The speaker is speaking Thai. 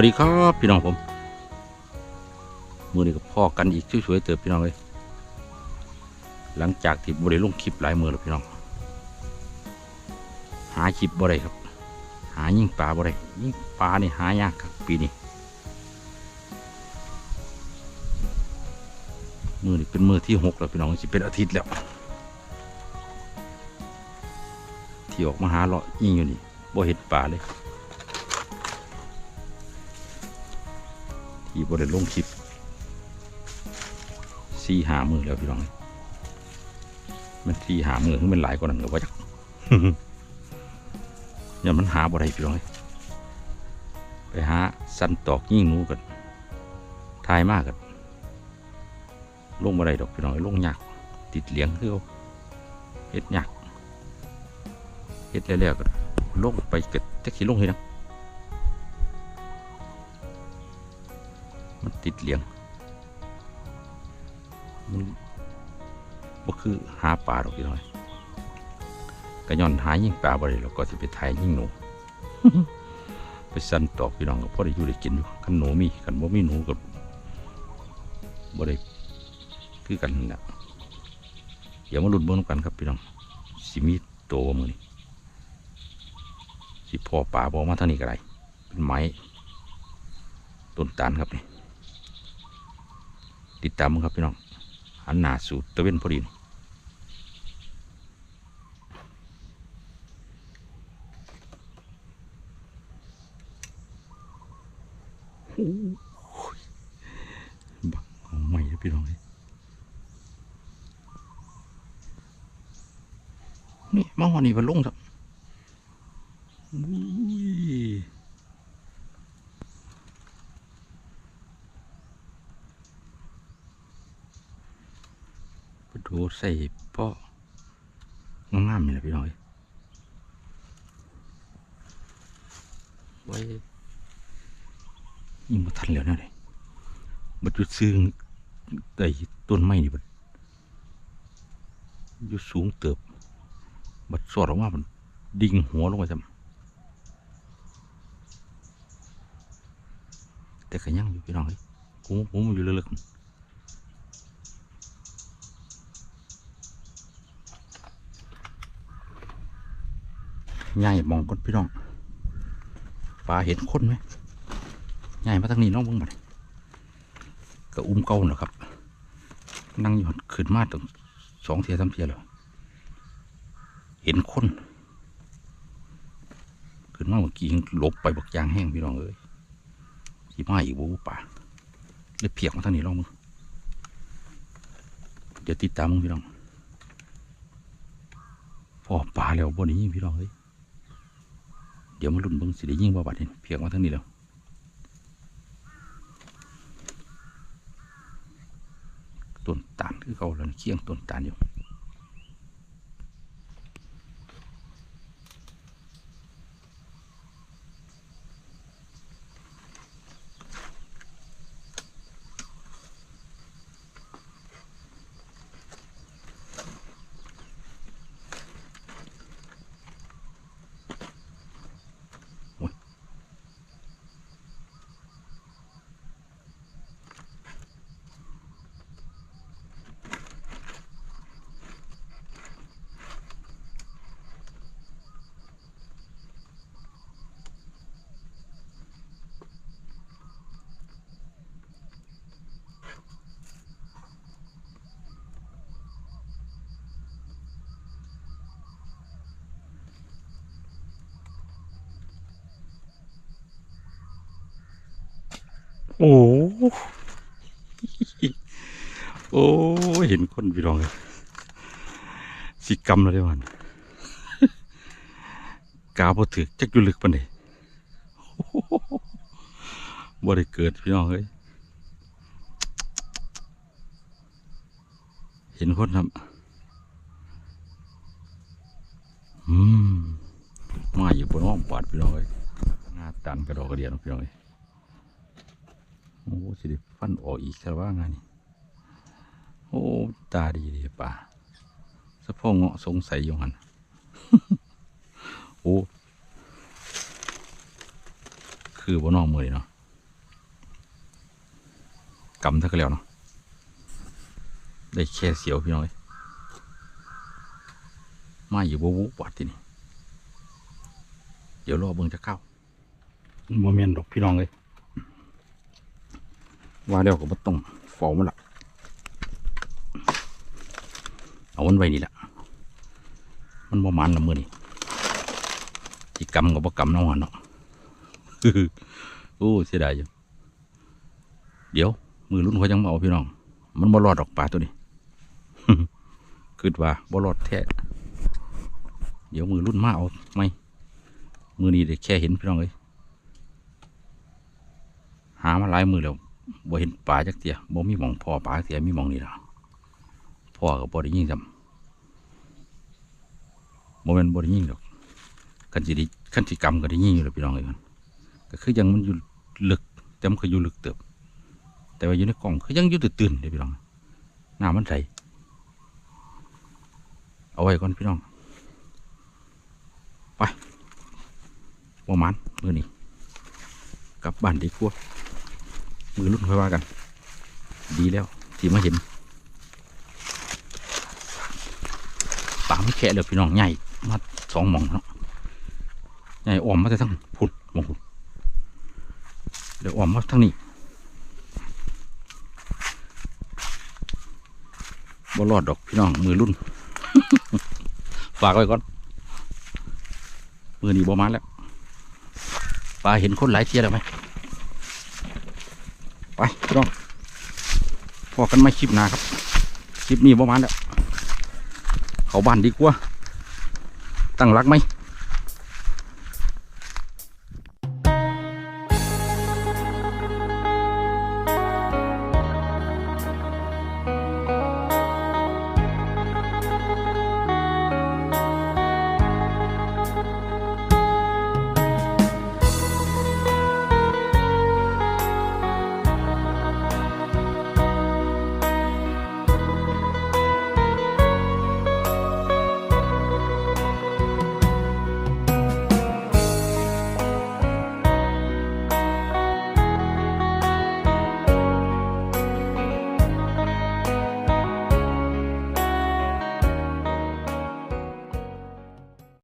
สวัสดีครับพี่น้องผมมือนี้ก็พ่อกันอีกสวยๆเติบพี่น้องเลยหลังจากที่บริลงคลิปหลายมือแล้วพี่น้อง หาคลิปบ่ได้ครับ หายิ่งปลาบ่ได้ยิ่งปลานี่หายากครับปีนี้มือนี่เป็นมือที่หกแล้วพี่น้องสิเป็นอาทิตย์แล้ว ที่ออกมาหาเลาะยิ่งอยู่นี่บ่เห็นปลาเลย ที่บริลงคลิปสี่หามือแล้วพี่น้องเอ้ยมันสี่หามือขึ้นเป็นหลายกว่านั้นหรือว่าจักอย่ามันหาบ่ได้พี่น้องเอ้ยไปหาสันตอกยิ่งหนูกันทายมากกันลงบ่ได้ดอกพี่น้องเอ้ยลงยากติดเหลียงคือเอาเฮ็ดยากเฮ็ดแล้วๆก็ลงไปเกิดจักสิลงเฮ็ดหยั ติดเหลียง มันบ่คือหาปลาดอกพี่น้อยก็ย้อนหายิ่งปลาบ่ได้แล้วก็สิไปถ่ายยิ่งหนู ไปสั่นตอกพี่น้องก็พอได้อยู่ได้กินอยู่คันหนูมีคันบ่มีหนูก็บ่ได้คือกันน่ะเดี๋ยวมาหลุ้นเบิ่งนกันครับพี่น้องสิมีโตมือนี้สิพ่อปลาบ่มาทางนี้ก็ได้เป็นไม้ต้นตาลครับนี่ ติดตามมั้งครับพี่น้องหันหน้าสู่ตะเวนพอดีโอ้ยบักเอาไม่พี่น้องเนี่มาหอนี่มันลงครับอุ้ย ไปดูใส่พ่อ งามๆนี่แหละพี่น้อยไว้ยิงมาทันแล้วนะเลยบัดจุดซึ่งไอ้ต้นไม้นี่บัดอยู่สูงเติบ บัดสอดออกมามันดิ่งหัวลงไปซ้ำแต่ก็ยังอยู่พี่น้องเอ้ยกูผมอยู่เลึกๆ ง่ายมองคนพี่น้องปลาเห็นคนไหมง่ายมาทางนี้น้องบิ่งมาก็อุ้มเก่าเนาะครับ นั่งอยู่ขึ้นมาตั้งสองเทียสามเทียแล้วเห็นคนขึ้นมาเมื่อกี้ยังหลบไปบักยางแห้งพี่น้องเอ้ยที่มาอีกบูป่าเลยเพียกมาทางนี้ลองมึงเดี๋ยวติดตามมึงพี่น้องพอปลาแล้วบนนี้พี่น้องเอ้ย เดี๋ยวมาลุ้นเบิ้งสิได้ยิ่งบ่บัดเห็นเพียงว่าทั้งนี้แล้วต้นตาลคือเขาแล้วนี่เคียงต้นตาลอยู่ โอ้โอ้เห็นคนพี่น้องเลยสิกรรมแล้วเด้อวันกาบ่ถือจักอยู่ลึกปานใดบ่ได้เกิดพี่น้องเอ้ยเห็นคนครับอืมมาอยู่บนห้องปาดพี่น้องเอ้ยงาตันกระดอกกระเดียนพี่น้องเอ้ย โอ้สิได้ฟันออกอีกแต่ว่างานนี่โอ้ตาดีดีป่าสะโพกเงาะสงสัยอยู่หันโอ้คือบนนอกมือเนาะกำเท่ากันแล้วเนาะได้แค่เสียวพี่น้องเอ้ยมาอยู่บวุบวัดที่นี่เดี๋ยวรอเบิ่งจะเข้าโมเมนดอกพี่น้องเลย ว่าเดี๋ยวก็บ่ต้องฟอมันละเอามันไว้นี่แหละมันบ่มันละมือนี่ที่กำกับบ่กำเนาะเนาะโอ้เสียดายอยู่เดี๋ยว มือรุ่นเขายังมาเอาพี่น้อง มันบ่รอดดอกปลาตัวนี้คิดว่าบ่รอดแท้เดี๋ยวมือรุ่นมาเอาไหมมือนี้ได้แค่เห็นพี่น้องเลยหามาหลายมือแล้ว บ่เห็นปลาจักเตียบ่มีหมองพ่อปลาจักเตียมีหมองนี่ล่ะพ่อก็บ่ได้ยิงจำบ่แม่นบ่ได้ยิงดอกคันสิได้คันสิกรรมก็ได้ยิงอยู่แล้วพี่น้องเอ้ยมันก็คือยังมันอยู่ลึกแต่มันก็อยู่ลึกเติบ แต่ว่าอยู่ในกล่องคือยังอยู่ตื่นๆเด้พี่น้องน้ำมันใสเอาไว้ก่อนพี่น้อง ไปประมาณมือนี้กลับบ้านดีกว่า มือรุ่นค่อยว่ากัน ดีแล้วที่มาเห็นป่าไม่แค่เลยพี่น้องใหญ่มาสองหมองเนาะใหญ่อ้อมมาแต่ทั้งพุ่นหมองพุ่นเดี๋ยวอ้อมมาทั้งนี้บ่รอดดอกพี่น้องมือรุ่น ฝากไว้ก่อนมือนี้บ่มาแล้วปลาเห็นคนหลายเทียแล้วไหม ไปพี่น้องพอกันไม่คลิปหนาครับคลิปนี้บ่มาณแล้วเขาบ้านดีกว่า ตั้งรักไหม